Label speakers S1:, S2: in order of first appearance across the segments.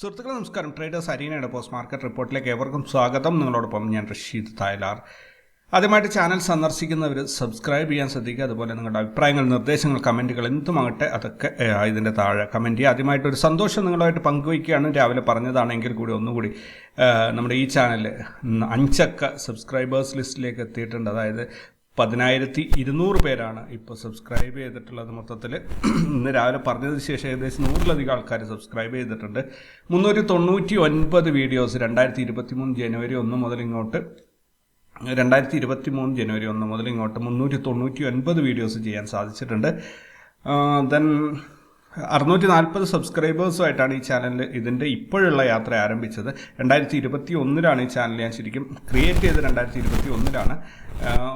S1: സുഹൃത്തുക്കളെ നമസ്കാരം. Traders അരീനയുടെ post market റിപ്പോർട്ടിലേക്ക് ഏവർക്കും സ്വാഗതം. നിങ്ങളോടൊപ്പം ഞാൻ റഷീദ് തായലാർ. ആദ്യമായിട്ട് ചാനൽ സന്ദർശിക്കുന്നവർ സബ്സ്ക്രൈബ് ചെയ്യാൻ ശ്രദ്ധിക്കുക. അതുപോലെ നിങ്ങളുടെ അഭിപ്രായങ്ങൾ നിർദ്ദേശങ്ങൾ കമന്റുകൾ എന്തുമാകട്ടെ അതൊക്കെ ഇതിന്റെ താഴെ കമന്റ് ചെയ്യുക. ആദ്യമായിട്ട് ഒരു സന്തോഷം നിങ്ങളുമായിട്ട് പങ്കുവയ്ക്കുകയാണ്. രാവിലെ പറഞ്ഞതാണെങ്കിൽ കൂടി ഒന്നുകൂടി നമ്മുടെ ഈ ചാനൽ അഞ്ചക്ക സബ്സ്ക്രൈബേഴ്സ് ലിസ്റ്റിലേക്ക് എത്തിയിട്ടുണ്ട്. അതായത് പതിനായിരത്തി ഇരുന്നൂറ് പേരാണ് ഇപ്പോൾ സബ്സ്ക്രൈബ് ചെയ്തിട്ടുള്ളത് മൊത്തത്തിൽ. ഇന്ന് രാവിലെ പറഞ്ഞതിന് ശേഷം ഏകദേശം നൂറിലധികം ആൾക്കാർ സബ്സ്ക്രൈബ് ചെയ്തിട്ടുണ്ട്. മുന്നൂറ്റി തൊണ്ണൂറ്റി ഒൻപത് വീഡിയോസ് രണ്ടായിരത്തി ഇരുപത്തി മൂന്ന് ജനുവരി ഒന്ന് മുതൽ ഇങ്ങോട്ട് രണ്ടായിരത്തി ഇരുപത്തി മൂന്ന് ജനുവരി ഒന്ന് മുതൽ ഇങ്ങോട്ട് മുന്നൂറ്റി തൊണ്ണൂറ്റി ഒൻപത് വീഡിയോസ് ചെയ്യാൻ സാധിച്ചിട്ടുണ്ട്. ദെൻ അറുന്നൂറ്റി നാൽപ്പത് സബ്സ്ക്രൈബേഴ്സുമായിട്ടാണ് ഈ ചാനൽ ഇതിന്റെ ഇപ്പോഴുള്ള യാത്ര ആരംഭിച്ചത്. രണ്ടായിരത്തി ഇരുപത്തി ഒന്നിലാണ് ഈ ചാനൽ ഞാൻ ശരിക്കും ക്രിയേറ്റ് ചെയ്തത് രണ്ടായിരത്തി ഇരുപത്തി ഒന്നിലാണ്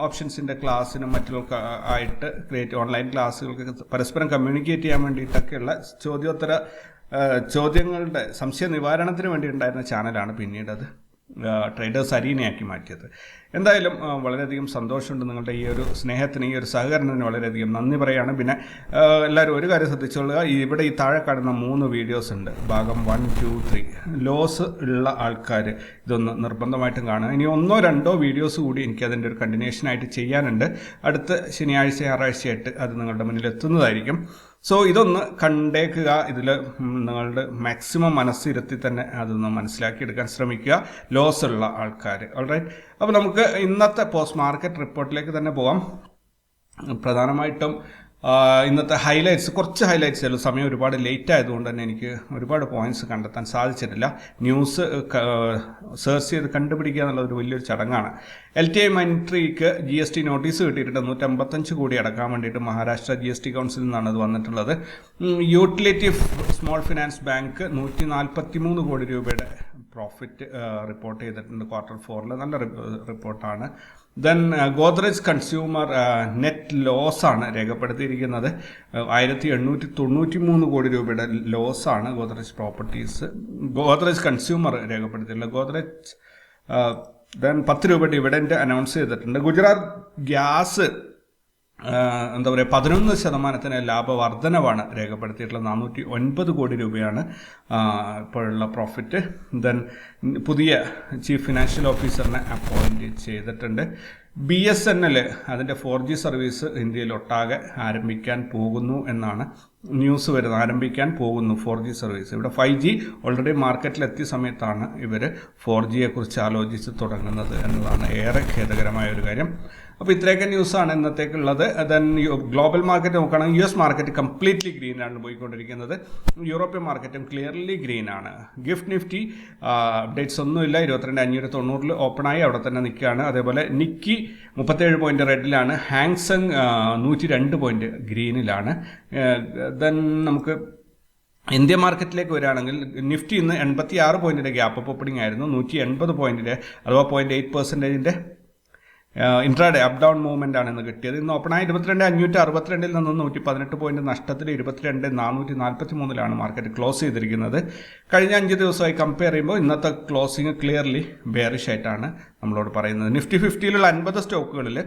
S1: ഓപ്ഷൻസിന്റെ ക്ലാസ്സിനും മറ്റുള്ള ആയിട്ട് ക്രിയേറ്റ് ഓൺലൈൻ ക്ലാസ്സുകൾക്ക് പരസ്പരം കമ്മ്യൂണിക്കേറ്റ് ചെയ്യാൻ വേണ്ടിയിട്ടൊക്കെയുള്ള ചോദ്യോത്തര ചോദ്യങ്ങളുടെ സംശയ നിവാരണത്തിന് വേണ്ടി ഉണ്ടായിരുന്ന ചാനലാണ് പിന്നീട് അത് ട്രേഡേഴ്സ് അരീനയാക്കി മാറ്റിയത്. എന്തായാലും വളരെയധികം സന്തോഷമുണ്ട് നിങ്ങളുടെ ഈ ഒരു സ്നേഹത്തിന് ഈ ഒരു സഹകരണത്തിന് വളരെയധികം നന്ദി പറയുകയാണ്. പിന്നെ എല്ലാവരും ഒരു കാര്യം ശ്രദ്ധിച്ചോളുക ഇവിടെ ഈ താഴെ കാണുന്ന മൂന്ന് വീഡിയോസ് ഉണ്ട്. ഭാഗം വൺ ടു ത്രീ ലോസ് ഉള്ള ആൾക്കാർ ഇതൊന്ന് നിർബന്ധമായിട്ടും കാണുക. ഇനി ഒന്നോ രണ്ടോ വീഡിയോസ് കൂടി എനിക്ക് അതിന്റെ ഒരു കണ്ടിന്യൂഷനായിട്ട് ചെയ്യാനുണ്ട്. അടുത്ത ശനിയാഴ്ച ഞായറാഴ്ചയായിട്ട് അത് നിങ്ങളുടെ മുന്നിൽ എത്തുന്നതായിരിക്കും. സോ ഇതൊന്ന് കണ്ടേക്കുക. ഇതിൽ നിങ്ങളുടെ മാക്സിമം മനസ്സിരുത്തി തന്നെ അതൊന്ന് മനസ്സിലാക്കിയെടുക്കാൻ ശ്രമിക്കുക. ലോസ് ഉള്ള ആൾക്കാർ ഓൾറൈറ്റ് അപ്പോൾ നമുക്ക് ഇന്നത്തെ പോസ്റ്റ് മാർക്കറ്റ് റിപ്പോർട്ടിലേക്ക് തന്നെ പോവാം. പ്രധാനമായിട്ടും ഇന്നത്തെ ഹൈലൈറ്റ്സ് കുറച്ച് ഹൈലൈറ്റ്സ് ഉള്ളൂ. സമയം ഒരുപാട് ലേറ്റ് ആയതുകൊണ്ട് തന്നെ എനിക്ക് ഒരുപാട് പോയിന്റ്സ് കണ്ടെത്താൻ സാധിച്ചിട്ടില്ല. ന്യൂസ് സെർച്ച് ചെയ്ത് കണ്ടുപിടിക്കുക എന്നുള്ളത് വലിയൊരു ചടങ്ങാണ്. എൽ ടി ഐ മൈൻട്രിക്ക് ജി എസ് ടി നോട്ടീസ് കിട്ടിയിട്ടുണ്ട്. നൂറ്റമ്പത്തഞ്ച് കോടി അടക്കാൻ വേണ്ടിയിട്ട് മഹാരാഷ്ട്ര ജി എസ് ടി കൗൺസിലിൽ നിന്നാണ് അത് വന്നിട്ടുള്ളത്. യൂട്ടിലിറ്റി സ്മോൾ ഫിനാൻസ് ബാങ്ക് നൂറ്റി നാൽപ്പത്തി മൂന്ന് കോടി രൂപയുടെ പ്രോഫിറ്റ് റിപ്പോർട്ട് ചെയ്തിട്ടുണ്ട്. ക്വാർട്ടർ ഫോറിൽ നല്ല റിപ്പോർട്ടാണ് ദെൻ ഗോദ്രേജ് കൺസ്യൂമർ നെറ്റ് ലോസാണ് രേഖപ്പെടുത്തിയിരിക്കുന്നത് ആയിരത്തി എണ്ണൂറ്റി തൊണ്ണൂറ്റി മൂന്ന് കോടി രൂപയുടെ ലോസാണ് ഗോദ്രേജ് പ്രോപ്പർട്ടീസ് ഗോദ്രേജ് കൺസ്യൂമർ രേഖപ്പെടുത്തിയിട്ടുള്ളത് ഗോദ്രേജ് ദെൻ പത്ത് രൂപ ഡിവിഡന്റ് അനൗൺസ് ചെയ്തിട്ടുണ്ട്. ഗുജറാത്ത് ഗ്യാസ് എന്താ പറയുക പതിനൊന്ന് ശതമാനത്തിന് ലാഭവർധനവാണ് രേഖപ്പെടുത്തിയിട്ടുള്ളത്. നാനൂറ്റി ഒൻപത് കോടി രൂപയാണ് ഇപ്പോഴുള്ള പ്രോഫിറ്റ് ദെൻ പുതിയ ചീഫ് ഫിനാൻഷ്യൽ ഓഫീസറിനെ അപ്പോയിന്റ് ചെയ്തിട്ടുണ്ട്. ബി എസ് എൻ എൽ അതിന്റെ ഫോർ ജി സർവീസ് ഇന്ത്യയിൽ ഒട്ടാകെ ആരംഭിക്കാൻ പോകുന്നു എന്നാണ് ന്യൂസ് വരുന്നത്. ആരംഭിക്കാൻ പോകുന്നു ഫോർ ജി സർവീസ് ഇവിടെ ഫൈവ് ജി ഓൾറെഡി മാർക്കറ്റിലെത്തിയ സമയത്താണ് ഇവർ ഫോർ ജിയെക്കുറിച്ച് ആലോചിച്ച് തുടങ്ങുന്നത് എന്നതാണ് ഏറെ ഖേദകരമായ ഒരു കാര്യം. അപ്പോൾ ഇത്രയൊക്കെ ന്യൂസാണ് ഇന്നത്തേക്കുള്ളത്. ദെൻ ഗ്ലോബൽ മാർക്കറ്റ് നോക്കുകയാണെങ്കിൽ U S market completely green ആണ് പോയിക്കൊണ്ടിരിക്കുന്നത്. യൂറോപ്യൻ മാർക്കറ്റും ക്ലിയർലി ഗ്രീൻ ആണ്. ഗിഫ്റ്റ് നിഫ്റ്റി അപ്ഡേറ്റ്സ് ഒന്നുമില്ല. ഇരുപത്തിരണ്ട് അഞ്ഞൂറ്റി തൊണ്ണൂറിൽ ഓപ്പണായി അവിടെ തന്നെ നിൽക്കുകയാണ്. അതേപോലെ നിക്കി മുപ്പത്തേഴ് പോയിന്റ് റെഡിലാണ് ഹാങ്സങ് നൂറ്റി രണ്ട് പോയിന്റ് ഗ്രീനിലാണ് ദെൻ നമുക്ക് ഇന്ത്യ മാർക്കറ്റിലേക്ക് വരികയാണെങ്കിൽ നിഫ്റ്റി ഇന്ന് എൺപത്തി ആറ് പോയിന്റിന്റെ ഗ്യാപ്പ് ഓപ്പണിംഗ് ആയിരുന്നു. നൂറ്റി എൺപത് പോയിന്റിന്റെ അഥവാ പോയിന്റ് എയ്റ്റ് പെർസെന്റേജിന്റെ ഇൻട്രാഡേ അപ് ഡൗൺ മൂവ്മെന്റ് ആണ് ഇന്ന് കിട്ടിയത്. ഇന്ന് ഓപ്പണായി ഇരുപത്തിരണ്ട് അഞ്ഞൂറ്റി അറുപത്തിരണ്ടിൽ നിന്ന് നൂറ്റി പതിനെട്ട് പോയിന്റ് നഷ്ടത്തിൽ ഇരുപത്തിരണ്ട് നാനൂറ്റി നാൽപ്പത്തി മൂന്നിലാണ് മാർക്കറ്റ് ക്ലോസ് ചെയ്തിരിക്കുന്നത്. കഴിഞ്ഞ അഞ്ച് ദിവസമായി കമ്പയർ ചെയ്യുമ്പോൾ ഇന്നത്തെ ക്ലോസിംഗ് ക്ലിയർലി ബെയറിഷ് ആയിട്ടാണ് നമ്മളോട് പറയുന്നത്. നിഫ്റ്റി ഫിഫ്റ്റിയിലുള്ള അൻപത് സ്റ്റോക്കുകളിൽ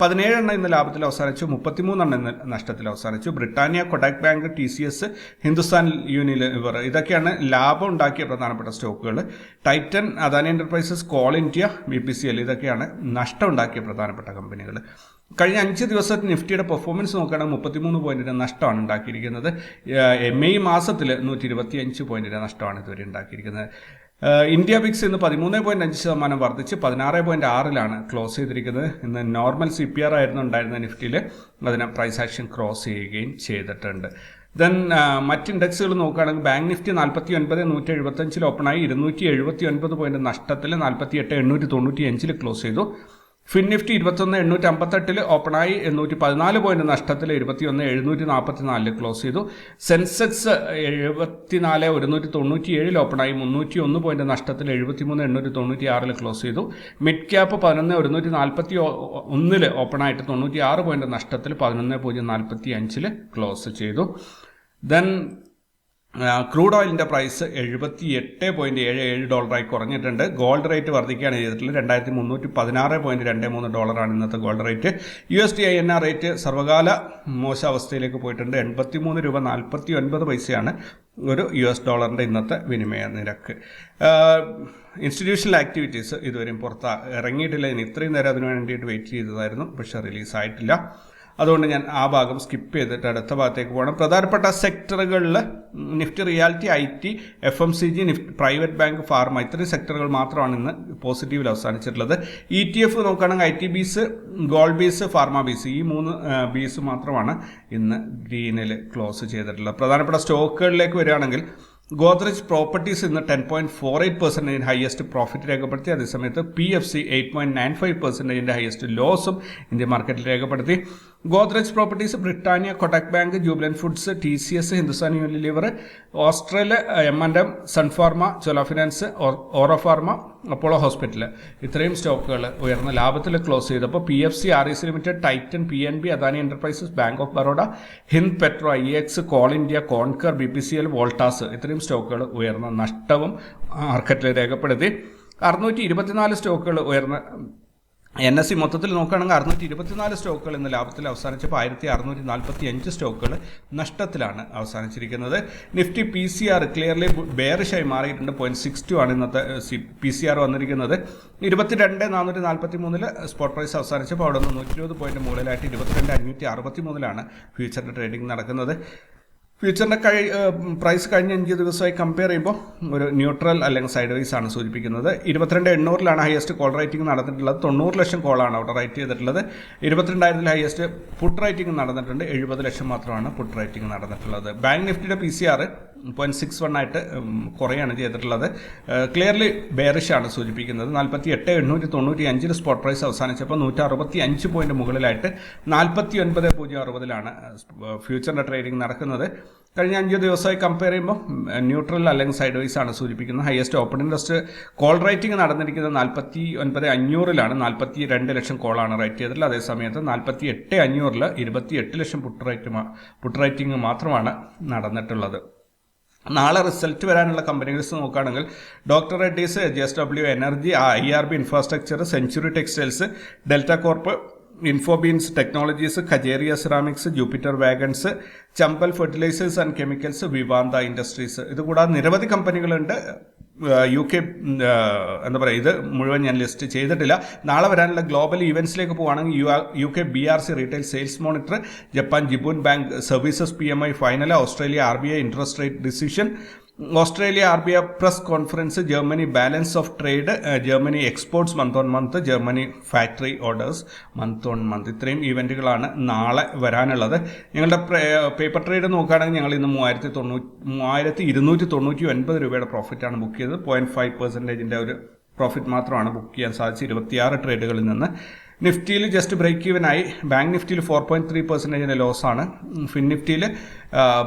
S1: പതിനേഴ് എണ്ണം ഇന്ന് ലാഭത്തിൽ അവസാനിച്ചു മുപ്പത്തിമൂന്നെണ്ണം ഇന്ന് നഷ്ടത്തിൽ അവസാനിച്ചു. Britannia Kotak bank T C S Hindustan Unilever ഇതൊക്കെയാണ് ലാഭം ഉണ്ടാക്കിയ പ്രധാനപ്പെട്ട സ്റ്റോക്കുകൾ. Titan Adani enterprises coal India B P C L ഇതൊക്കെയാണ് നഷ്ടം ഉണ്ടാക്കിയ പ്രധാനപ്പെട്ട കമ്പനികൾ. കഴിഞ്ഞ അഞ്ച് ദിവസത്തെ നിഫ്റ്റിയുടെ പെർഫോമൻസ് നോക്കുകയാണെങ്കിൽ മുപ്പത്തിമൂന്ന് പോയിന്റിന്റെ നഷ്ടമാണ് ഉണ്ടാക്കിയിരിക്കുന്നത്. മെയ് മാസത്തിൽ നൂറ്റി ഇരുപത്തി അഞ്ച് പോയിന്റിന്റെ നഷ്ടമാണ് ഇതുവരെ ഉണ്ടാക്കിയിരിക്കുന്നത്. ഇന്ത്യ ബിക്സ് ഇന്ന് പതിമൂന്ന് പോയിന്റ് അഞ്ച് ശതമാനം വർദ്ധിച്ച് പതിനാറ് പോയിന്റ് ആറിലാണ് ക്ലോസ് ചെയ്തിരിക്കുന്നത്. ഇന്ന് നോർമൽ സി പി ആർ ആയിരുന്നു ഉണ്ടായിരുന്ന നിഫ്റ്റിയിൽ. അതിനെ പ്രൈസ് ആക്ഷൻ ക്രോസ് ചെയ്യുകയും ചെയ്തിട്ടുണ്ട്. ദെൻ മറ്റ് ഇൻഡെക്സുകൾ നോക്കുകയാണെങ്കിൽ ബാങ്ക് നിഫ്റ്റി നാൽപ്പത്തി ഒൻപത് നൂറ്റി എഴുപത്തഞ്ചിൽ ഓപ്പണായി ഇരുന്നൂറ്റി എഴുപത്തി ഒൻപത് പോയിന്റ് നഷ്ടത്തിൽ നാൽപ്പത്തി എട്ട് എണ്ണൂറ്റി തൊണ്ണൂറ്റി അഞ്ചിൽ ക്ലോസ് ചെയ്തു. ഫിൻ നിഫ്റ്റി ഇരുപത്തൊന്ന് എണ്ണൂറ്റി അമ്പത്തെട്ടിൽ ഓപ്പണായി എണ്ണൂറ്റി പതിനാല് പോയിന്റ് നഷ്ടത്തിൽ ഇരുപത്തിയൊന്ന് എഴുന്നൂറ്റി നാൽപ്പത്തി നാലിൽ ക്ലോസ് ചെയ്തു. സെൻസെക്സ് എഴുപത്തിനാല് ഒരുന്നൂറ്റി തൊണ്ണൂറ്റി ഏഴിൽ ഓപ്പണായി മുന്നൂറ്റി ഒന്ന് പോയിന്റ് നഷ്ടത്തിൽ എഴുപത്തിമൂന്ന് എണ്ണൂറ്റി തൊണ്ണൂറ്റി ആറിൽ ക്ലോസ് ചെയ്തു. മിഡ് ക്യാപ്പ് പതിനൊന്ന് ഒരുന്നൂറ്റി നാൽപ്പത്തി ഒന്നിൽ ഓപ്പണായിട്ട് തൊണ്ണൂറ്റി ആറ് പോയിന്റ് നഷ്ടത്തിൽ പതിനൊന്ന് പൂജ്യം നാൽപ്പത്തി അഞ്ചിൽ ക്ലോസ് ചെയ്തു. ദെൻ ക്രൂഡ് ഓയിലിന്റെ പ്രൈസ് എഴുപത്തി എട്ട് പോയിന്റ് ഏഴ് ഏഴ് ഡോളറായി കുറഞ്ഞിട്ടുണ്ട്. ഗോൾഡ് റേറ്റ് വർദ്ധിക്കുകയാണ് ചെയ്തിട്ടുള്ളത്. രണ്ടായിരത്തി മുന്നൂറ്റി പതിനാറ് പോയിന്റ് രണ്ട് മൂന്ന് ഡോളറാണ് ഇന്നത്തെ gold rate. U S D I N R rate സർവകാല മോശ അവസ്ഥയിലേക്ക് പോയിട്ടുണ്ട്. എൺപത്തി മൂന്ന് രൂപ നാൽപ്പത്തി ഒൻപത് പൈസയാണ് ഒരു യു എസ് ഡോളറിന്റെ ഇന്നത്തെ വിനിമയ നിരക്ക്. ഇൻസ്റ്റിറ്റ്യൂഷണൽ ആക്ടിവിറ്റീസ് ഇതുവരെയും പുറത്ത് ഇറങ്ങിയിട്ടില്ല. ഇനി ഇത്രയും നേരം അതിനു വേണ്ടിയിട്ട് വെയിറ്റ് ചെയ്തതായിരുന്നു. പക്ഷേ റിലീസായിട്ടില്ല അതുകൊണ്ട് ഞാൻ ആ ഭാഗം സ്കിപ്പ് ചെയ്തിട്ട് അടുത്ത ഭാഗത്തേക്ക് പോകണം. പ്രധാനപ്പെട്ട സെക്ടറുകളിൽ Nifty realty I T F M C G Nifty private bank pharma ഇത്രയും സെക്ടറുകൾ മാത്രമാണ് ഇന്ന് പോസിറ്റീവിൽ അവസാനിച്ചിട്ടുള്ളത്. ഇ ടി എഫ് നോക്കുകയാണെങ്കിൽ I T bees gold bees pharma bees ഈ മൂന്ന് ബീസ് മാത്രമാണ് ഇന്ന് ഗ്രീനിൽ ക്ലോസ് ചെയ്തിട്ടുള്ളത്. പ്രധാനപ്പെട്ട സ്റ്റോക്കുകളിലേക്ക് വരികയാണെങ്കിൽ ഗോദ്രേജ് പ്രോപ്പർട്ടീസ് ഇന്ന് ten point four eight percentage highest profit രേഖപ്പെടുത്തി. അതേസമയത്ത് P F C eight point nine five പെർസെന്റേജിന്റെ highest ലോസും ഇന്ത്യ മാർക്കറ്റിൽ രേഖപ്പെടുത്തി. Godrej properties Britannia Kotak bank Jubilant foods T C S Hindustan Unilever Australia M and M Sun Pharma Chola finance Auro pharma Apollo hospital ഇത്രയും സ്റ്റോക്കുകൾ ഉയർന്ന. ലാഭത്തിൽ close ചെയ്തപ്പോൾ P F C R E C limited Titan P N B Adani enterprises bank of Baroda Hind petro I X coal India Concor B P C L Voltas ഇത്രയും സ്റ്റോക്കുകൾ ഉയർന്ന നഷ്ടവും മാർക്കറ്റിൽ രേഖപ്പെടുത്തി. അറുന്നൂറ്റി ഇരുപത്തിനാല് സ്റ്റോക്കുകൾ ഉയർന്ന എൻ എസ് സി മൊത്തത്തിൽ നോക്കുകയാണെങ്കിൽ അറുന്നൂറ്റി ഇരുപത്തിനാല് സ്റ്റോക്കുകൾ ഇന്ന് ലാഭത്തിൽ അവസാനിച്ചപ്പോൾ ആയിരത്തി അറുന്നൂറ്റി നാൽപ്പത്തി അഞ്ച് സ്റ്റോക്കുകൾ നഷ്ടത്തിലാണ് അവസാനിച്ചിരിക്കുന്നത്. Nifty P C R clearly ബെയറിഷായി മാറിയിട്ടുണ്ട്. പോയിന്റ് സിക്സ് ടു ആണ് ഇന്നത്തെ പി സി ആർ വന്നിരിക്കുന്നത്. ഇരുപത്തിരണ്ട് നാനൂറ്റി നാൽപ്പത്തി മൂന്നിൽ സ്പോട്ട് പ്രൈസ് അവസാനിച്ചപ്പോൾ അവിടെ നിന്ന് നൂറ്റി ഇരുപത് പോയിന്റ് മുകളിലായിട്ട് ഇരുപത്തിരണ്ട് അഞ്ഞൂറ്റി അറുപത്തി മൂന്നിലാണ് ഫ്യൂച്ചറിന്റെ ട്രേഡിംഗ് നടക്കുന്നത്. ഫ്യൂച്ചറിന്റെ കഴി പ്രൈസ് കഴിഞ്ഞ അഞ്ച് ദിവസമായി കമ്പയർ ചെയ്യുമ്പോൾ ഒരു ന്യൂട്രൽ അല്ലെങ്കിൽ സൈഡ് വൈസ് ആണ് സൂചിപ്പിക്കുന്നത്. ഇരുപത്തിരണ്ട് എണ്ണൂറിലാണ് ഹയസ്റ്റ് കോൾ റൈറ്റിംഗ് നടന്നിട്ടുള്ളത്. തൊണ്ണൂറ് ലക്ഷം കോളാണ് അവിടെ റൈറ്റ് ചെയ്തിട്ടുള്ളത്. ഇരുപത്തിരണ്ടായിരത്തിൽ ഹയസ്റ്റ് പുട്ട് റൈറ്റിംഗ് നടന്നിട്ടുണ്ട്. എഴുപത് ലക്ഷം മാത്രമാണ് പുട്ട് റൈറ്റിംഗ് നടന്നിട്ടുള്ളത്. ബാങ്ക് നിഫ്റ്റിയുടെ P C R point six one ആയിട്ട് കുറയാണ് ചെയ്തിട്ടുള്ളത്. ക്ലിയർലി ബെയറിഷ് ആണ് സൂചിപ്പിക്കുന്നത്. നാൽപ്പത്തി എട്ട് എണ്ണൂറ്റി തൊണ്ണൂറ്റി അഞ്ചിൽ സ്പോട്ട് പ്രൈസ് അവസാനിച്ചപ്പോൾ നൂറ്റി അറുപത്തി അഞ്ച് പോയിന്റ് മുകളിലായിട്ട് നാൽപ്പത്തി ഒൻപത് പൂജ്യം അറുപതിലാണ് ഫ്യൂച്ചറിന്റെ ട്രേഡിംഗ് നടക്കുന്നത്. കഴിഞ്ഞ അഞ്ച് ദിവസമായി കമ്പയർ ചെയ്യുമ്പോൾ ന്യൂട്രൽ അല്ലെങ്കിൽ സൈഡ് വൈസ് ആണ് സൂചിപ്പിക്കുന്നത്. Highest open interest call writing നടന്നിരിക്കുന്നത് നാൽപ്പത്തി ഒൻപത് അഞ്ഞൂറിലാണ്. നാൽപ്പത്തി രണ്ട് ലക്ഷം കോളാണ് റൈറ്റ് ചെയ്തിട്ടുള്ളത്. അതേസമയത്ത് നാൽപ്പത്തി എട്ട് അഞ്ഞൂറിൽ ഇരുപത്തി എട്ട് ലക്ഷം പുട്ട് റൈറ്റ് പുട്ട് റൈറ്റിംഗ് മാത്രമാണ് നടന്നിട്ടുള്ളത്. നാളെ റിസൾട്ട് വരാനുള്ള കമ്പനീസ് നോക്കുകയാണെങ്കിൽ doctor Reddy's J S W energy I R B infrastructure century textiles delta corp Infobeans technologies Kajaria ceramics Jupiter wagons Chambal fertilisers and chemicals Vivanta industries. ഇതുകൂടാതെ നിരവധി കമ്പനികളുണ്ട്. U K എന്താ പറയുക ഇത് മുഴുവൻ ഞാൻ ലിസ്റ്റ് ചെയ്തിട്ടില്ല. നാളെ വരാനുള്ള ഗ്ലോബൽ ഇവന്റ്സിലേക്ക് പോവുകയാണെങ്കിൽ U U K B R C retail sales monitor Japan Jibun bank services P M I final Australia R B I interest rate decision Australia R B I press conference Germany balance of trade Germany exports month on month Germany factory orders month on month ഇത്രയും ഇവന്റുകളാണ് നാളെ വരാനുള്ളത്. ഞങ്ങളുടെ paper trade നോക്കുകയാണെങ്കിൽ ഞങ്ങൾ ഇന്ന് മൂവായിരത്തി തൊണ്ണൂറ്റി മൂവായിരത്തി ഇരുന്നൂറ്റി തൊണ്ണൂറ്റി ഒൻപത് രൂപയുടെ പ്രോഫിറ്റാണ് ബുക്ക് ചെയ്തത്. പോയിന്റ് ഫൈവ് പെർസെന്റേജിന്റെ ഒരു പ്രോഫിറ്റ് മാത്രമാണ് ബുക്ക് ചെയ്യാൻ സാധിച്ചത്. ഇരുപത്തിയാറ് ട്രേഡുകളിൽ നിന്ന്. നിഫ്റ്റിയിൽ ജസ്റ്റ് ബ്രേക്ക് ഈവനായി ബാങ്ക് നിഫ്റ്റിയിൽ ഫോർ പോയിന്റ് ത്രീ പെർസെന്റേജിന്റെ ലോസാണ് ഫിൻ നിഫ്റ്റിയിൽ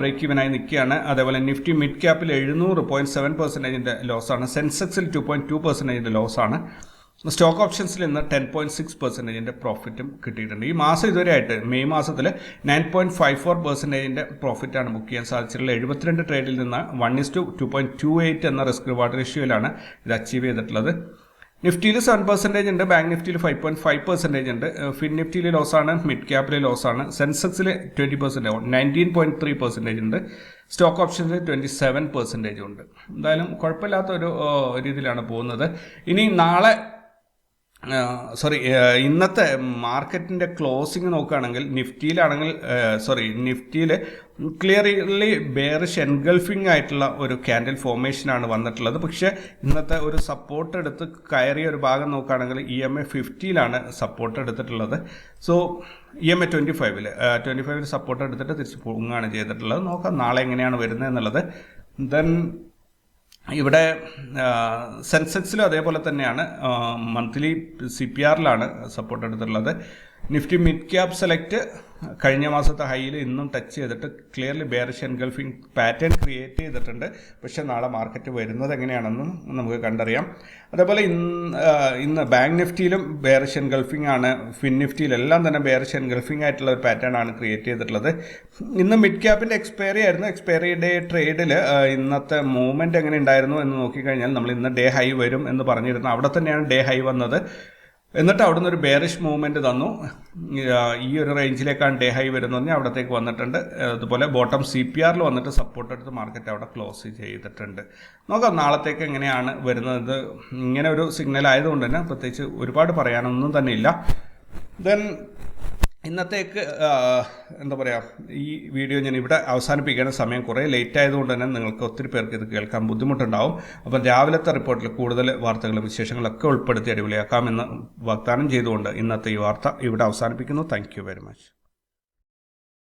S1: ബ്രേക്ക് ഈവനായി നിൽക്കുകയാണ്. അതേപോലെ നിഫ്റ്റി മിഡ് ക്യാപ്പിൽ എഴുന്നൂറ് പോയിന്റ് സെവൻ പെർസെന്റേജിന്റെ ലോസാണ് സെൻസെക്സിൽ ടു പോയിന്റ് ടു പെർസെന്റേജിന്റെ ലോസാണ് സ്റ്റോക്ക് ഓപ്ഷൻസിൽ നിന്ന് ടെൻ പോയിന്റ് സിക്സ് പെർസെന്റേജിന്റെ പ്രോഫിറ്റും കിട്ടിയിട്ടുണ്ട്. ഈ മാസം ഇതുവരെ ആയിട്ട് മെയ് മാസത്തിൽ നയൻ പോയിന്റ് ഫൈവ് ഫോർ പെർസെന്റേജിന്റെ പ്രോഫിറ്റാണ് ബുക്ക് ചെയ്യാൻ സാധിച്ചിട്ടുള്ളത്. എഴുപത്തിരണ്ട് ട്രേഡിൽ നിന്ന് one is to two point two eight എന്ന റിസ്ക് റിവാർഡ് റേഷ്യോയിലാണ് ഇത് അച്ചീവ് ചെയ്തിട്ടുള്ളത്. നിഫ്റ്റിയിൽ സെവൻ പെർസെന്റേജ് ഉണ്ട് ബാങ്ക് നിഫ്റ്റിയിൽ ഫൈവ് പോയിന്റ് ഫൈവ് പെർസെന്റേജ് ഉണ്ട്. ഫിൻ നിഫ്റ്റിയിൽ ലോസ് ആണ് മിഡ് ലോസ് ആണ്. സെൻസെക്സിൽ twenty percentage nineteen point three percentage ഉണ്ട്. സ്റ്റോക്ക് ഓപ്ഷൻസിൽ ട്വന്റി സെവൻ പെർസെന്റേജ് ഉണ്ട്. എന്തായാലും കുഴപ്പമില്ലാത്ത ഒരു രീതിയിലാണ് പോകുന്നത്. ഇനി നാളെ സോറി ഇന്നത്തെ മാർക്കറ്റിന്റെ ക്ലോസിംഗ് നോക്കുകയാണെങ്കിൽ നിഫ്റ്റിയിലാണെങ്കിൽ സോറി നിഫ്റ്റിയിൽ ക്ലിയർലി ബെയറിഷ് എൻഗൾഫിംഗ് ആയിട്ടുള്ള ഒരു ക്യാൻഡിൽ ഫോർമേഷനാണ് വന്നിട്ടുള്ളത്. പക്ഷേ ഇന്നത്തെ ഒരു സപ്പോർട്ട് എടുത്ത് കയറിയ ഒരു ഭാഗം നോക്കുകയാണെങ്കിൽ ഇ എം എ ഫിഫ്റ്റിയിലാണ് സപ്പോർട്ട് എടുത്തിട്ടുള്ളത്. So E M A twenty ഫൈവിൽ ട്വന്റി ഫൈവിൽ സപ്പോർട്ട് എടുത്തിട്ട് തിരിച്ച് പൊങ്ങുകയാണ് ചെയ്തിട്ടുള്ളത്. നോക്കാം നാളെ എങ്ങനെയാണ് വരുന്നത് എന്നുള്ളത്. ദെൻ ഇവിടെ സെൻസെക്സിലും അതേപോലെ തന്നെയാണ് മന്ത്ലി സി പി ആറിലാണ് സപ്പോർട്ട് എടുത്തിട്ടുള്ളത്. നിഫ്റ്റി മിഡ് ക്യാപ് സെലക്ട് കഴിഞ്ഞ മാസത്തെ ഹൈയിൽ ഇന്നും ടച്ച് ചെയ്തിട്ട് clearly bearish engulfing pattern create ചെയ്തിട്ടുണ്ട്. പക്ഷേ നാളെ മാർക്കറ്റ് വരുന്നത് എങ്ങനെയാണെന്നും നമുക്ക് കണ്ടറിയാം. അതേപോലെ ഇന്ന് ഇന്ന് ബാങ്ക് നിഫ്റ്റിയിലും ബെയറിഷ് എൻഗൾഫിംഗ് ആണ്. ഫിൻ നിഫ്റ്റിയിലെല്ലാം തന്നെ ബെയറിഷ് എൻഗൾഫിംഗ് ആയിട്ടുള്ള ഒരു പാറ്റേൺ ആണ് ക്രിയേറ്റ് ചെയ്തിട്ടുള്ളത്. ഇന്ന് മിഡ് ക്യാപ്പിന്റെ എക്സ്പയറി ആയിരുന്നു. എക്സ്പയറി ഡേ ട്രേഡിൽ ഇന്നത്തെ മൂവ്മെന്റ് എങ്ങനെ ഉണ്ടായിരുന്നു എന്ന് നോക്കിക്കഴിഞ്ഞാൽ നമ്മൾ ഇന്ന് ഡേ ഹൈ വരും എന്ന് പറഞ്ഞിരുന്നു അവിടെ തന്നെയാണ് ഡേ ഹൈ വന്നത്. എന്നിട്ട് അവിടുന്ന് ഒരു ബേറിഷ് മൂവ്മെന്റ് തന്നു. ഈ ഒരു റേഞ്ചിലേക്കാണ് ഡേ ഹൈ വരുന്നതെങ്കിൽ അവിടത്തേക്ക് വന്നിട്ടുണ്ട്. അതുപോലെ ബോട്ടം സി പി ആറിൽ വന്നിട്ട് സപ്പോർട്ട് എടുത്ത് മാർക്കറ്റ് അവിടെ ക്ലോസ് ചെയ്തിട്ടുണ്ട്. നോക്കാം നാളത്തേക്ക് എങ്ങനെയാണ് വരുന്നത്. ഇങ്ങനെ ഒരു സിഗ്നൽ ആയതുകൊണ്ട് തന്നെ പ്രത്യേകിച്ച് ഒരുപാട് പറയാനൊന്നും തന്നെ ഇല്ല. ദെൻ ഇന്നത്തേക്ക് എന്താ പറയുക ഈ വീഡിയോ ഞാൻ ഇവിടെ അവസാനിപ്പിക്കുന്ന സമയം കുറേ ലേറ്റ് ആയതുകൊണ്ട് തന്നെ നിങ്ങൾക്ക് ഒത്തിരി പേർക്ക് ഇത് കേൾക്കാൻ ബുദ്ധിമുട്ടുണ്ടാവും. അപ്പം രാവിലത്തെ റിപ്പോർട്ടിൽ കൂടുതൽ വാർത്തകളും വിശേഷങ്ങളൊക്കെ ഉൾപ്പെടുത്തി അടിപൊളിയാക്കാമെന്ന് വാഗ്ദാനം ചെയ്തുകൊണ്ട് ഇന്നത്തെ ഈ വാർത്ത ഇവിടെ അവസാനിപ്പിക്കുന്നു. Thank very much.